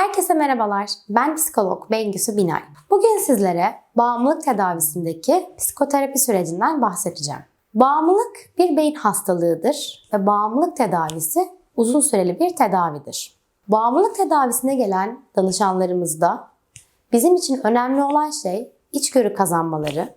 Herkese merhabalar. Ben psikolog Bengüsü Binay. Bugün sizlere bağımlılık tedavisindeki psikoterapi sürecinden bahsedeceğim. Bağımlılık bir beyin hastalığıdır ve bağımlılık tedavisi uzun süreli bir tedavidir. Bağımlılık tedavisine gelen danışanlarımızda bizim için önemli olan şey içgörü kazanmaları,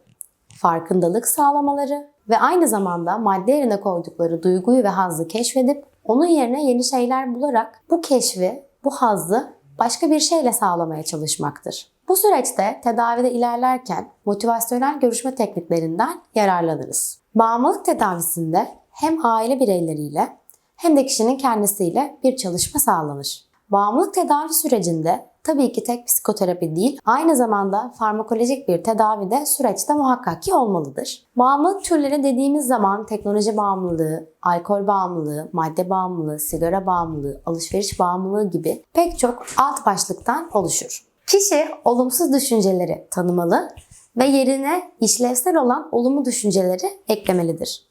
farkındalık sağlamaları ve aynı zamanda madde yerine koydukları duyguyu ve hazzı keşfedip onun yerine yeni şeyler bularak bu keşfi, bu hazzı başka bir şeyle sağlamaya çalışmaktır. Bu süreçte tedavide ilerlerken motivasyonel görüşme tekniklerinden yararlanırız. Bağımlılık tedavisinde hem aile bireyleriyle hem de kişinin kendisiyle bir çalışma sağlanır. Bağımlılık tedavi sürecinde tabii ki tek psikoterapi değil, aynı zamanda farmakolojik bir tedavi de süreçte muhakkak ki olmalıdır. Bağımlılık türleri dediğimiz zaman teknoloji bağımlılığı, alkol bağımlılığı, madde bağımlılığı, sigara bağımlılığı, alışveriş bağımlılığı gibi pek çok alt başlıktan oluşur. Kişi olumsuz düşünceleri tanımalı ve yerine işlevsel olan olumlu düşünceleri eklemelidir.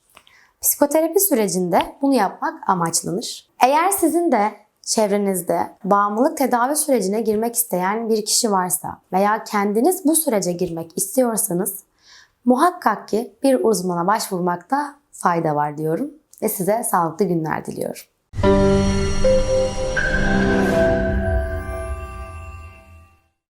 Psikoterapi sürecinde bunu yapmak amaçlanır. Eğer sizin de çevrenizde bağımlılık tedavi sürecine girmek isteyen bir kişi varsa veya kendiniz bu sürece girmek istiyorsanız muhakkak ki bir uzmana başvurmakta fayda var diyorum ve size sağlıklı günler diliyorum.